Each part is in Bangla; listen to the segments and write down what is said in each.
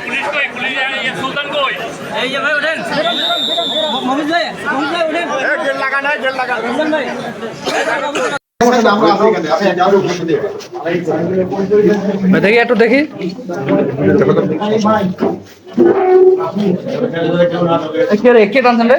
পুলিশ কই পুলিশ সুলতান কই এই যে ভাই ওঠেন মমিজ ভাই মমিজ ভাই ওঠেন গেট লাগা নাই গেট লাগা ভাই দেখি একটু দেখি। কে রে কে টানছেন রে?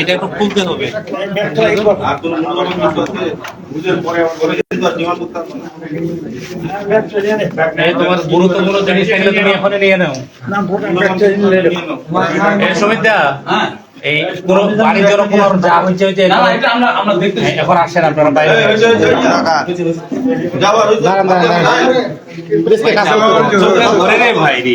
এটা একটু খুলতে হবে করতে তোমার গুরুত্বপূর্ণ জিনিস থাকলে তুমি এখন নিয়ে নাও এই সুমিতা এই কোনো বাড়ির জন্য কোনো যা হচ্ছে হচ্ছে না না এটা আমরা আমরা দেখতে হ্যাঁ, এখন আসেন আপনারা বাইরে চোখটা ধরে রে ভাই রে।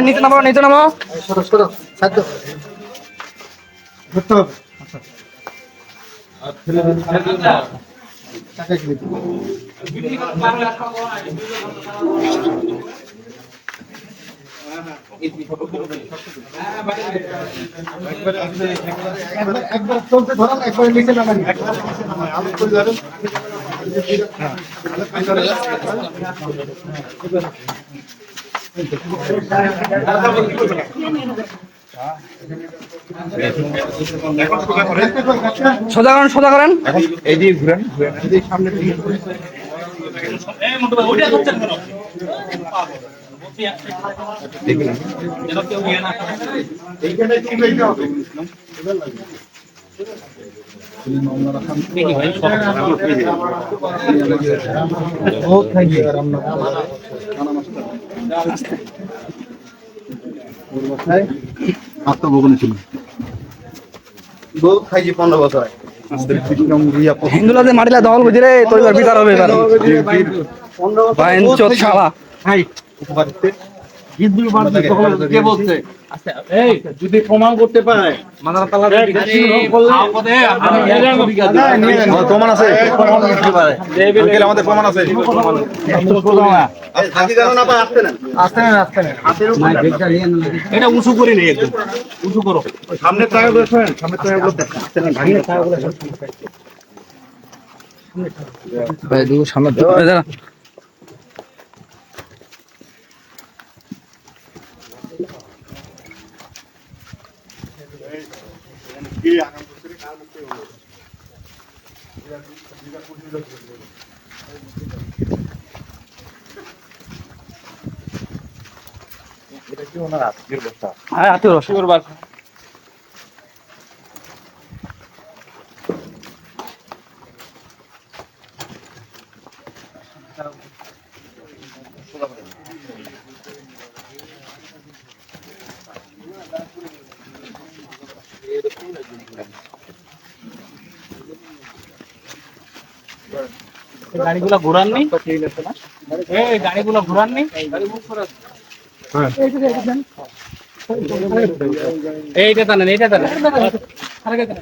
নিচে নামো নিচে নামো একবার চলতে ধরান একবার নিচে নামান একবার নিচে নামান আলো করে ধরেন সোজা করেন। সোজা করেন এই দিয়ে ঘুরেন ঘুরেন। এই সামনে ওইটা করছেন কেন? আত্মভোগনে ছিল বহুত খাইছি পনেরো বছর মারিলা দখল বুঝি রে তোর বিচার হবে এবার চোদ শালা যদি প্রমাণ করতে পারে। প্রমাণ আছে? আমাদের প্রমাণ আছে। এটা উঁচু করে নেই একদম। উঁচু করো। সামনে গুলো শোনেন সামনে টাকা গুলো আসতে না ভাঙিয়ে টাকা গুলো ভাই দুটো সামনে এই হ্যাঁ আত্মীয় বাস। গাড়িগুলো ঘোরান নি এই গাড়িগুলো ঘোরান নি এইটা টানেন এইটা টানেন। গাড়িতে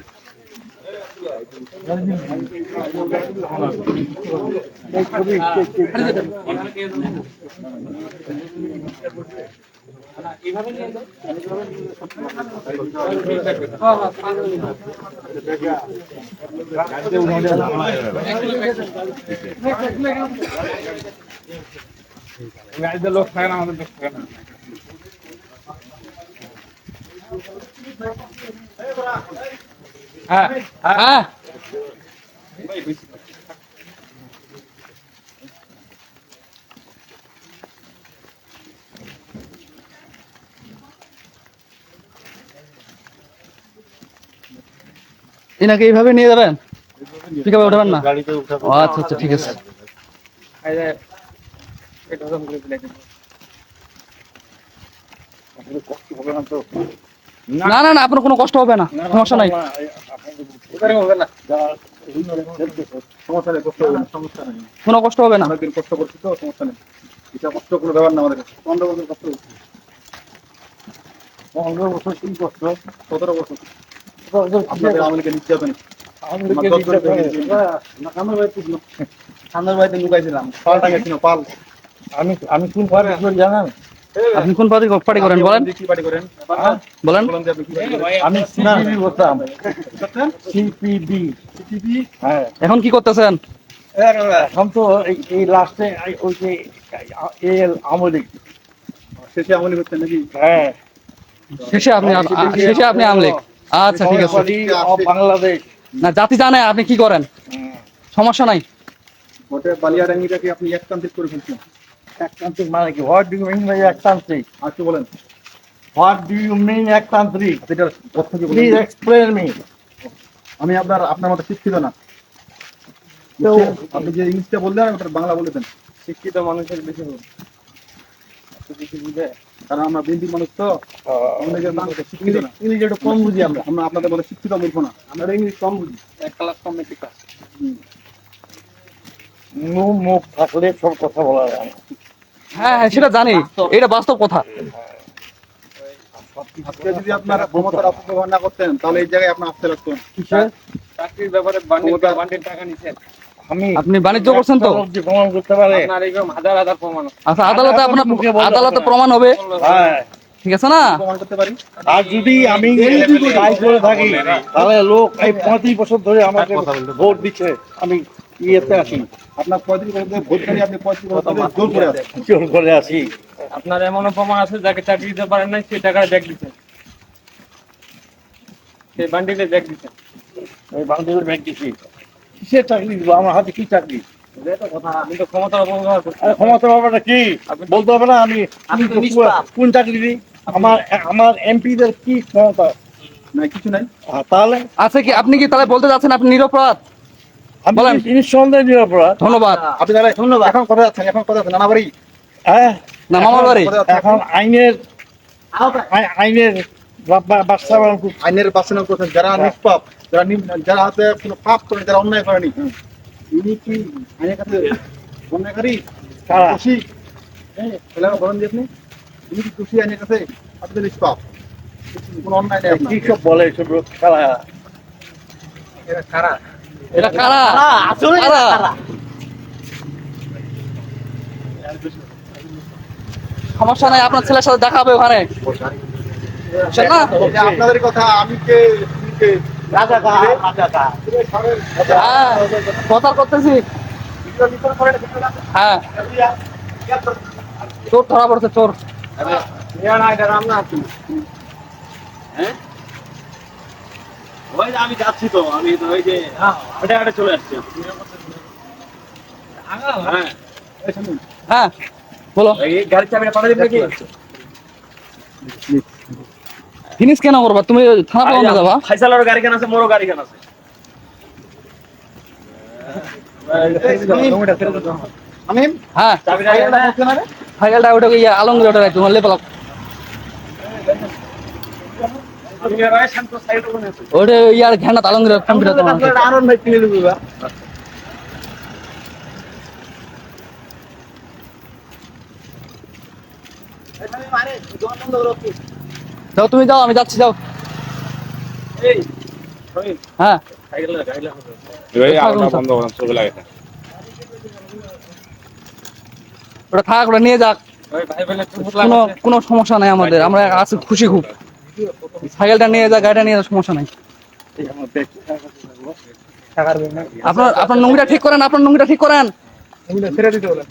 লোক থাকে না আমাদের লোক থাকে না হ্যাঁ হ্যাঁ। এনাকে এইভাবে নিয়ে যাবেন ঠিক আছে উঠাবেন না? আচ্ছা আচ্ছা ঠিক আছে। না না না আপনার কোনো কষ্ট হবে না সমস্যা নাই। সমস্যা নেই কষ্ট হবে সমস্যা নেই। কোনো কষ্ট হবে না। কষ্ট করছি তো সমস্যা নেই। এটা কষ্ট কোনো ব্যাপার না আমাদের কাছে। পনেরো বছর কষ্ট করছি পনেরো বছর কি কষ্ট? সতেরো বছর। আমি আমি কোন পার্টি করি জানেন? আপনি কোন পার্টি পার্টি করেন বলেন। করেন? বলেন। বলেন? আমি সিপিবি করতাম সিপিবি। হ্যাঁ। এখন কি করতেছেন? এখন তো এই- লাস্টে ওই যে এল আমলিক শেষে করতেন নাকি? হ্যাঁ। শেষে আপনি শেষে আপনি আমলেক আচ্ছা ঠিক আছে। বাংলাদেশ। না জাতি জানে আপনি কি করেন? সমস্যা নাই। ওটা আপনি একতান্ত্রিক করে ফেলছেন। একতান্ত্রিক মানে কি? What do you mean by একতান্ত্রিক? আর কি বলেন? হোয়াট ডু ইউ মিন একতান্ত্রিক? কি বলেন? প্লিজ এক্সপ্লেন মি আমি আপনার আপনার মতো শিক্ষিত না। আপনি যে ইংলিশটা বললেন ওটার বাংলা বলে দেন। শিক্ষিত মানুষের বেশি কারণ আমরা বিএনপি মানুষ তো না। ইংলিশ একটু কম বুঝি আমরা। আমরা আপনাদের মতো শিক্ষিত মূর্খ না। আমরা ইংলিশ কম বুঝি। এক ক্লাস কম মেট্রিক ক্লাস মুখ থাকলে সব কথা বলা যায়। হ্যাঁ হ্যাঁ সেটা জানি। এটা বাস্তব কথা। আজকে যদি আপনারা ক্ষমতার অপব্যবহার না করতেন তাহলে এই জায়গায় আপনার আসতে লাগতো। চাকরির ব্যাপারে বান্ডিল টাকা নিছেন। আপনি বাণিজ্য করছেন তো? প্রমাণ করতে পারে। আপনার এরকম হাজার হাজার প্রমাণ। আছে। আচ্ছা আদালতে আপনার আদালতে প্রমাণ হবে। হ্যাঁ। ঠিক আছে না? প্রমাণ করতে পারি। আর যদি আমি করে থাকি তাহলে লোক এই পঁয়ত্রিশ বছর ধরে আমাকে ভোট দিচ্ছে। আমি ইয়েতে আসি আপনার পঁয়ত্রিশ বছর ধরে ভোট খালি আপনি পঁয়ত্রিশ বছর জোর করে জোর করে আসি আপনার এমনও প্রমাণ আছে যাকে চাকরি দিতে পারেন নাই সেই টাকায় ব্যাগ দিচ্ছেন সেই বান্ডিলে ব্যাগ দিচ্ছেন আমি বাংলাদেশের ব্যাংক দিচ্ছি কিসের চাকরি দিব আমার হাতে কি চাকরি? ক্ষমতার ব্যাপারটা কি? বলতে হবে না আমি আমি কোন চাকরি দিই আমার আমার এমপিদের কি ক্ষমতা? কিছু নাই। তাহলে আচ্ছা কি? আপনি কি তাহলে বলতে যাচ্ছেন আপনি নিরপরাধ? বলেন। নিঃসন্দেহে নিরপরাধ। ধন্যবাদ। আপনি তাহলে এখন কথা যাচ্ছেন এখন কথা যাচ্ছেন হ্যাঁ? না মামার বাড়ি এখন আইনের আইনের আইনের বাসনা করছেন যারা নিষ্পাপ যারা যারা হাতে কোনো পাপ করে যারা অন্যায় করেনি। ইনি কি আইনের কাছে অন্যায়কারী? কারা? দোষী? আমাকে বলেন যে আপনি? ইনি কি দোষী আইনের কাছে আপনি তো নিষ্পাপ? কোনো অন্যায় নেই কি সব বলে এসব খেলা এটা কারা? কারা? সমস্যা নাই আপনার ছেলের সাথে দেখা হবে ওখানে। আপনাদের কথা আমি কে কথা করতেছি চোর ধরা পড়ছে চোর আমি যাচ্ছি তো আমি তো ওই যে চলে আসছি হ্যাঁ বলো গাড়ির চাবিটা পাঠিয়ে দিবে কি জিনিস কেন করবা? তুমি থানা পর্যন্ত যাবা? ফাইসালের গাড়ি কেন আছে মোরও গাড়ি কেন আছে আমি হ্যাঁ। ফাইলটা ওটা ইয়ে আলমগীর ওটা রাখতো মারলে পালাও আমি রায় শান্ত সাইড ওখানে আছে। ওটা ইয়ার ঘ্যানা আলমগীর কম্পিউটার তোমার। আনন্দ ভাই কিনে দেবো যাও তুমি যাও আমি যাচ্ছি যাও। এই হ্যাঁ। ওটা থাক ওটা নিয়ে যাক। ওই ভাই বলে কোনো কোনো সমস্যা নাই আমাদের আমরা আছি খুশি খুব। সাইকেলটা নিয়ে যা গাড়িটা নিয়ে যা সমস্যা নাই। আপনার আপনার নোংরা ঠিক করেন আপনার নোংরা ঠিক করেন। ছেড়ে দিতে বলেন।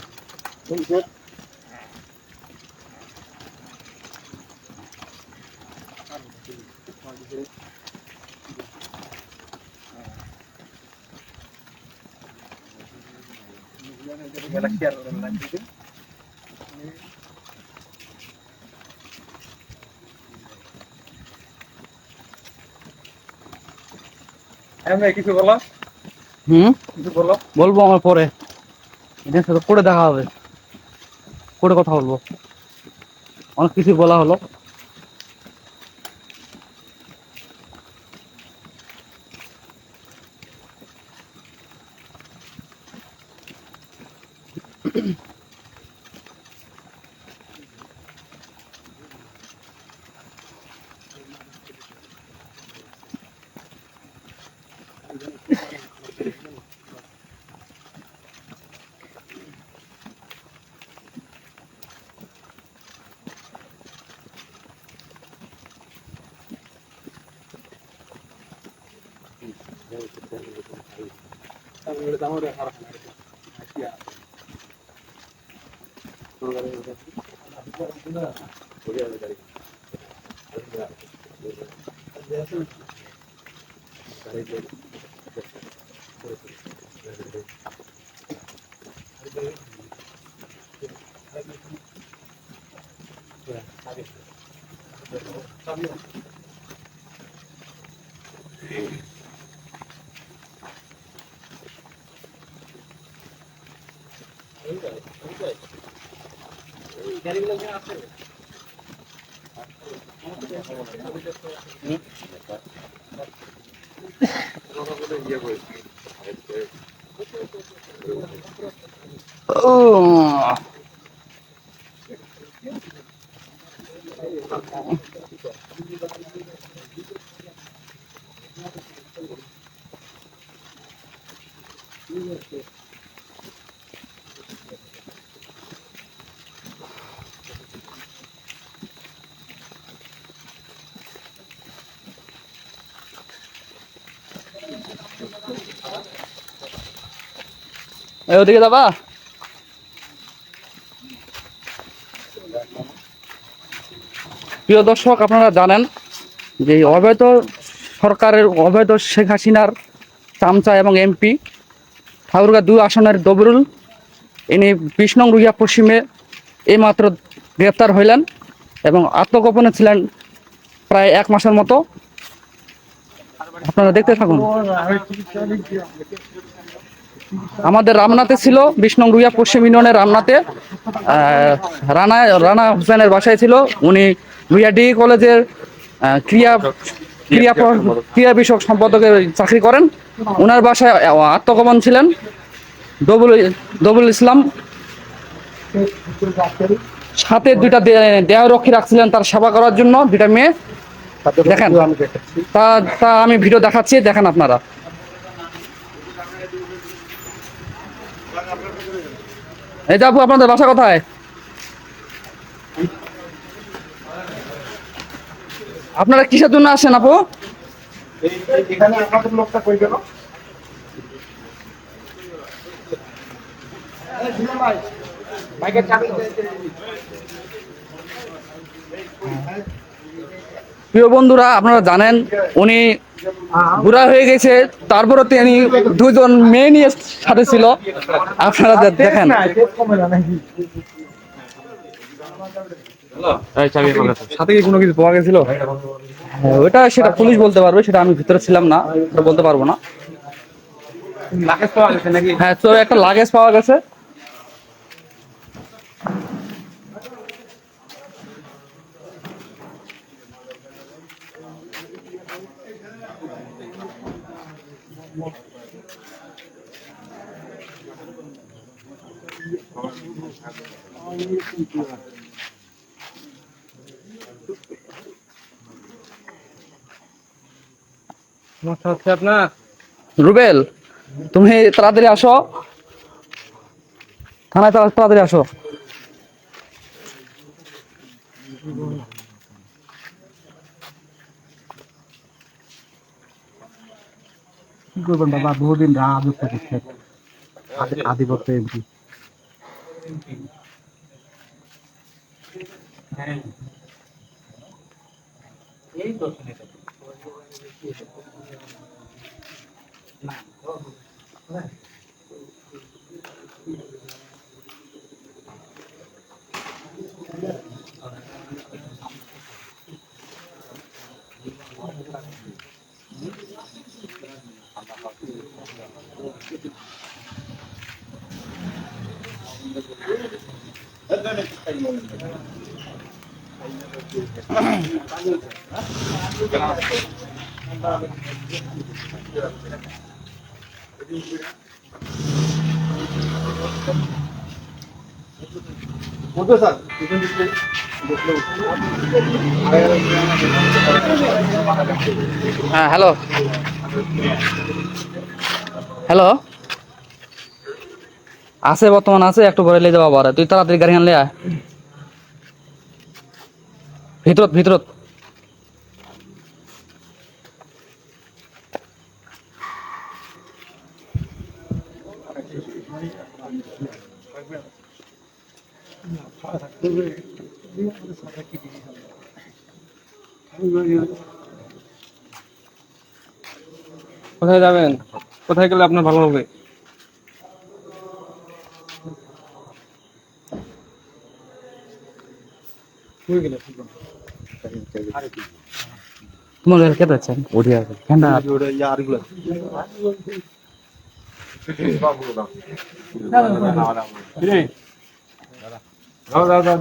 হ্যাঁ কিছু বলো হুম? কিছু বলো বলব আমার পরে। সাথে করে দেখা হবে। করে কথা বলব। অনেক কিছু বলা হলো। Gracias. Yeah, but ও এই ওদিকে যাবা প্রিয় দর্শক, আপনারা জানেন যে অবৈধ সরকারের অবৈধ শেখ হাসিনার চামচা এবং এমপি ঠাকুরগা দুই আসনের দবরুল, ইনি বিশ নং রুইয়া পশ্চিমে এইমাত্র গ্রেপ্তার হইলেন এবং আত্মগোপনে ছিলেন প্রায় এক মাসের মতো। আপনারা দেখতে থাকুন। আমাদের রামনাতে ছিল নং রুইয়া পশ্চিম ইউনিয়নের রামনাতে। রানা রানা হোসেনের বাসায় ছিল। উনি রুইয়া ডিগ্রি কলেজের ক্রিয়া ক্রিয়া ক্রিয়া বিষয়ক সম্পাদকের চাকরি করেন। ওনার বাসায় আত্মগোপন ছিলেন। দবুল দবুল ইসলাম। সাথে দুইটা দেহরক্ষী রাখছিলেন তার সেবা করার জন্য দুইটা মেয়ে। দেখেন তা তা আমি ভিডিও দেখাচ্ছি দেখেন আপনারা। এই যে আপু আপনাদের বাসা কোথায়? আপনারা কিসের জন্য আসেন আপু? এখানে আমাদের লোকটা কই গেল? প্রিয় বন্ধুরা আপনারা জানেন উনি বুড়া হয়ে গেছে তারপরে তিনি দুজন মেয়ে নিয়ে সাথে ছিল। আপনারা দেখেন। সাথে কি কোনো কিছু পাওয়া গেছিল ওটা সেটা পুলিশ বলতে পারবে সেটা আমি ভিতরে ছিলাম না ওটা বলতে পারব না। হ্যাঁ একটা লাগেজ পাওয়া গেছে। সমস্যা হচ্ছে আপনার। রুবেল তুমি তাড়াতাড়ি আসো। থানায় তাড়াতাড়ি আসো। কি করবেন বাবা? বহুদিন রাজত্ব করছে আধিপত্য এমপি। نعم Gracias. বলতে স্যার হ্যাঁ হ্যালো হ্যালো আছে বর্তমান আছে একটু পরে লিয়ে যাব আবার তুই তাড়াতাড়ি গাড়ি আনলে আয় ভিতরত ভিতরত কোথায় যাবেন? কোথায় গেলে আপনার ভালো হবে? তোমার কে যাচ্ছেন ওঠে আছে। ঠান্ডা পিছনে লাগবে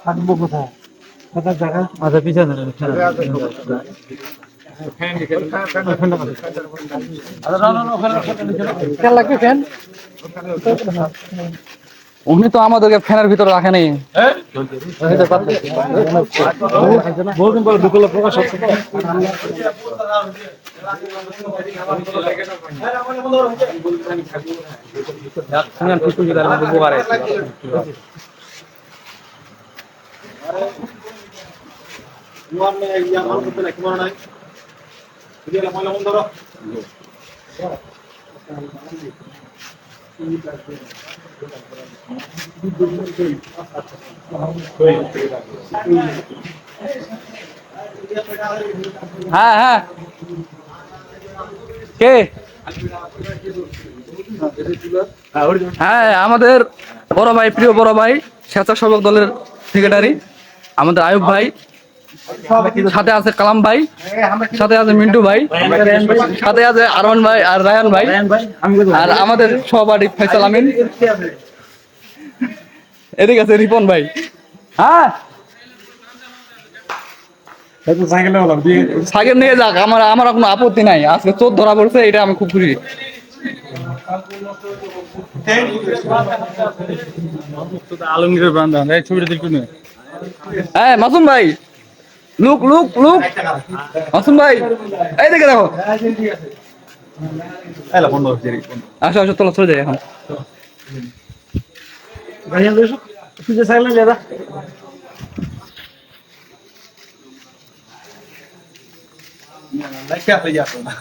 ফ্যান উনি তো আমাদেরকে ফ্যানের ভিতরে রাখেনি মেয়ে ইয়া মানুষ করতে নাকি মনে নাই বুঝলে ময়লা বন্ধ করো হ্যাঁ হ্যাঁ। কে? হ্যাঁ আমাদের বড় ভাই, প্রিয় বড় ভাই, স্বেচ্ছাসেবক দলের সেক্রেটারি আমাদের আয়ুব ভাই। সাথে আছে কালাম ভাই সাথে আছে মিন্টু ভাই সাথে আছে আরমান ভাই আর রায়ান ভাই। আর আমাদের সহপাঠী ফয়সাল আমিন। এদিকে আছে রিপন ভাই। হ্যাঁ। সাইকেল নিয়ে যাক আমার আমার কোনো আপত্তি নাই। আজকে চোর ধরা পড়ছে এটা আমি খুব খুশি। আলমগীরের বান্ধব ছবিটা দেখুন হ্যাঁ মাসুম ভাই। Look look look. মাসুম ভাই এই দেখে দেখো। আসো আসো তোলা চলে যাই এখন। গাড়ি আনলে এসো তুই যে সাইকেল নিয়ে যা লাইটটা আপনি যাচ্ছেন না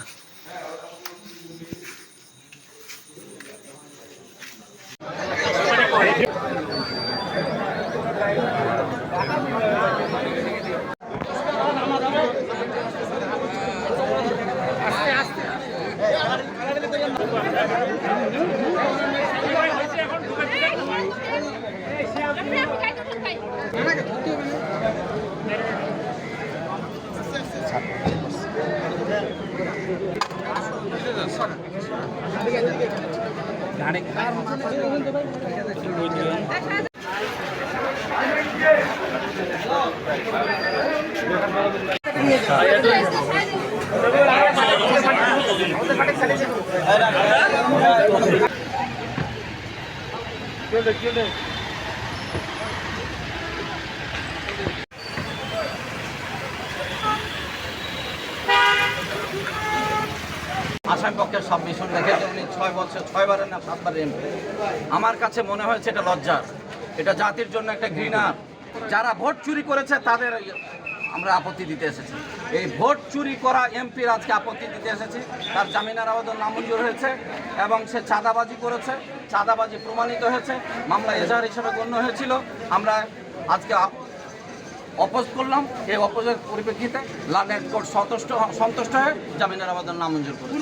আসামি পক্ষের সাবমিশন দেখে যে উনি ছয় বছর ছয়বারের না সাতবারের এমপি। আমার কাছে মনে হয়েছে এটা লজ্জার। এটা জাতির জন্য একটা ঘৃণা। যারা ভোট চুরি করেছে, তাদের আমরা আপত্তি দিতে এসেছি। এই ভোট চুরি করা এমপির আজকে আপত্তি দিতে এসেছি। তার জামিনের আবেদন নামঞ্জুর হয়েছে এবং সে চাঁদাবাজি করেছে। চাঁদাবাজি প্রমাণিত হয়েছে। মামলা এজাহার হিসেবে গণ্য হয়েছিল। আমরা আজকে অপোজ করলাম। এই অপোজের পরিপ্রেক্ষিতে লাগার কোর্ট সন্তুষ্ট সন্তুষ্ট হয়ে জামিনের আবেদন নামঞ্জুর করেছে।